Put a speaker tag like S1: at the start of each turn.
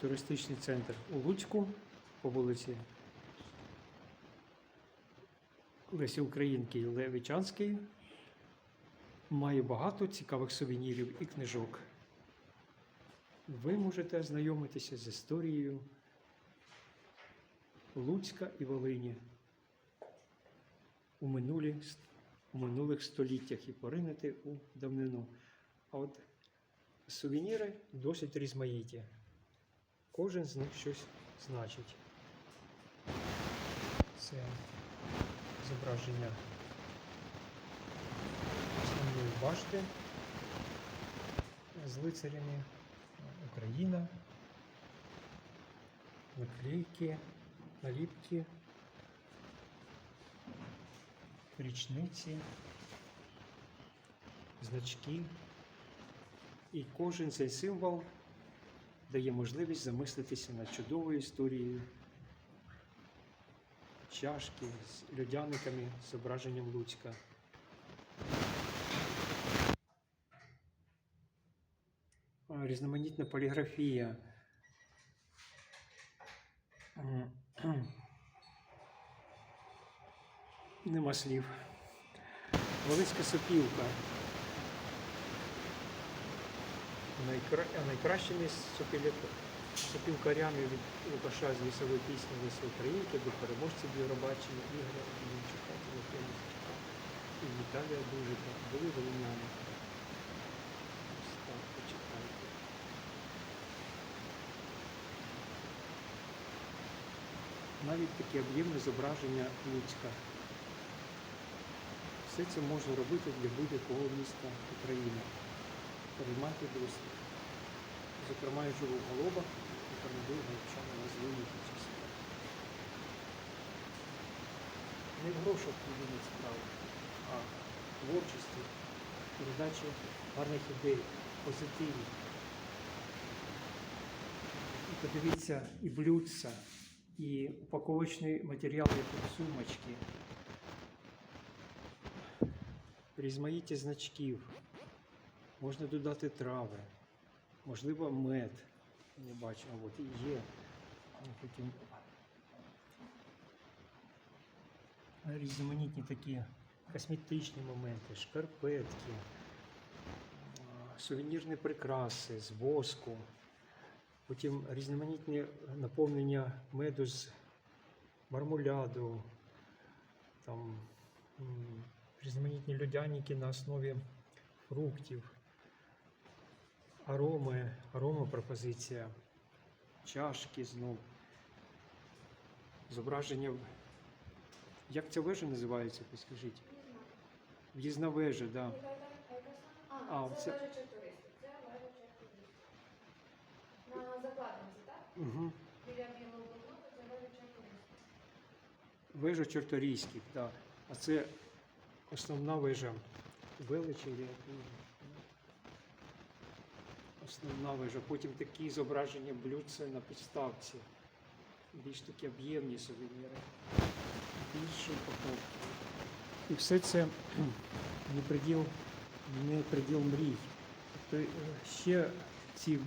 S1: туристичний центр у Луцьку по вулиці Лесі Українки і Левичанській. Має багато цікавих сувенірів і книжок. Ви можете ознайомитися з історією Луцька і Волині у, минулі, у минулих століттях і поринути у давнину. А от сувеніри досить різноманітні. Кожен з них щось значить. Це зображення основної башти з лицарями Україна, наклейки, наліпки, річниці, значки. І кожен цей символ дає можливість замислитися над чудовою історією чашки з льодяниками з зображенням Луцька. Різноманітна поліграфія. Нема слів. Волинська сопілка. Найкра... Найкращими сопілкарями від Лукаша з лісової пісні Лиси Українки до переможців Євробачення Ігоря Мінчука, Тимофія і Віталія Дужика були волиняни. Навіть таке об'ємне зображення Луцька. Все це можна робити для будь-якого міста України. Приймати досвід. Зокрема, я живу в Голобах, рекомендую гречани на звільнити часи. Не в грошах єдина справа, а в творчості, передачі гарних ідей, позитиві. І подивіться і блюдця, і упаковочний матеріал, як сумочки, різмаїття значків. Можна додати трави, можливо, мед. Не бачу, а от і є. Ну, Потім різноманітні такі косметичні моменти, шкарпетки, сувенірні прикраси з воску. Потім різноманітні наповнення меду з мармуляду, там різноманітні льодяники на основі фруктів, ароми, аромапропозиція, чашки знов, зображення. Як ця вежа називається, підскажіть? В'їзна вежа, так. Да.
S2: А, це вежа туристів. Це вежа туристів. На закладниці, так?
S1: Угу.
S2: Біля білого це вежа туристів.
S1: Вежа Чорторійських, так. А це основна вежа величі. Основна вежа. Потім такі зображення блюдця на підставці. Більш такі об'ємні сувеніри. Більші упаковки. І все це не приділ, не приділ мрій. Тобто е, ще ці